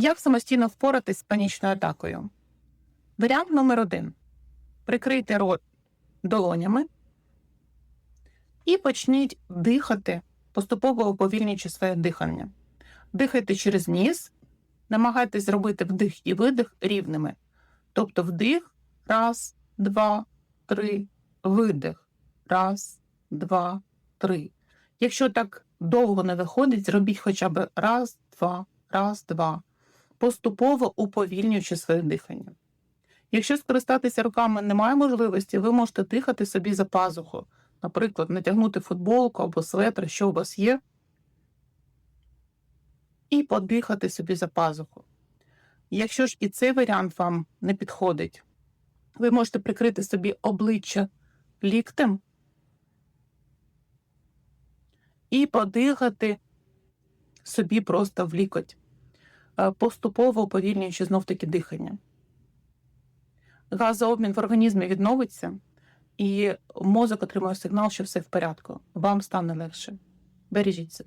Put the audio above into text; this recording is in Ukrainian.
Як самостійно впоратись з панічною атакою? Варіант номер один: прикрийте рот долонями і почніть дихати, поступово уповільнюючи своє дихання. Дихайте через ніс, намагайтесь зробити вдих і видих рівними. Тобто вдих, раз, два, три, видих. Раз, два, три. Якщо так довго не виходить, зробіть хоча б раз, два, раз, два, поступово уповільнюючи своє дихання. Якщо скористатися руками немає можливості, ви можете дихати собі за пазуху, наприклад, натягнути футболку або светр, що у вас є, і подихати собі за пазуху. Якщо ж і цей варіант вам не підходить, ви можете прикрити собі обличчя ліктем і подихати собі просто в лікоть, поступово уповільнюючи знов таки дихання. Газообмін в організмі відновиться, і мозок отримує сигнал, що все в порядку. Вам стане легше. Бережіть себе.